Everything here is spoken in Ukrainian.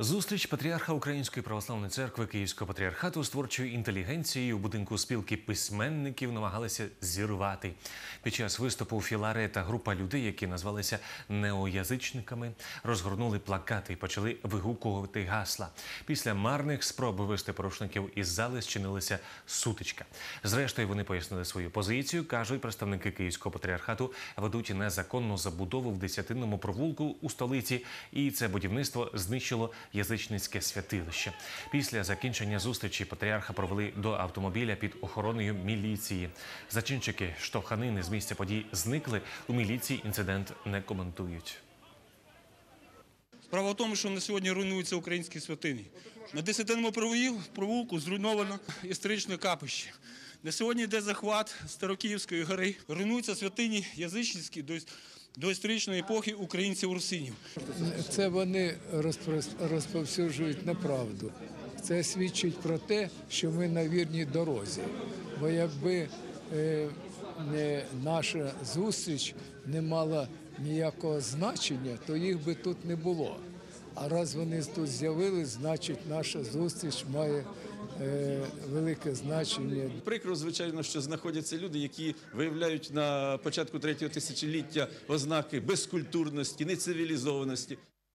Зустріч патріарха Української православної церкви Київського патріархату з творчою інтелігенцією у будинку спілки письменників намагалися зірвати. Під час виступу Філаре та група людей, які назвалися неоязичниками, розгорнули плакати і почали вигукувати гасла. Після марних спроб вивести порушників із зали зчинилася сутичка. Зрештою, вони пояснили свою позицію. кажуть, представники Київського патріархату ведуть незаконну забудову в десятинному провулку у столиці, і це будівництво знищило язичницьке святилище. Після закінчення зустрічі патріарха провели до автомобіля під охороною міліції. Зачинчики штовханини з місця подій зникли. У міліції інцидент не коментують. Справа в тому, що на сьогодні руйнуються українські святині. На десятинному провул- провулку зруйновано історичне капище. На сьогодні йде захват Старокиївської гори. Руйнуються святині язичницькі до, історичної епохи українців-русинів. Це вони розповсюджують неправду. Це свідчить про те, що ми на вірній дорозі. Бо якби е, не наша зустріч не мала ніякого значення, то їх би тут не було. А раз вони тут з'явились, значить наша зустріч має е, велике значення Прикро, звичайно, що знаходяться люди, які виявляють на початку третього тисячоліття ознаки безкультурності, нецивілізованості.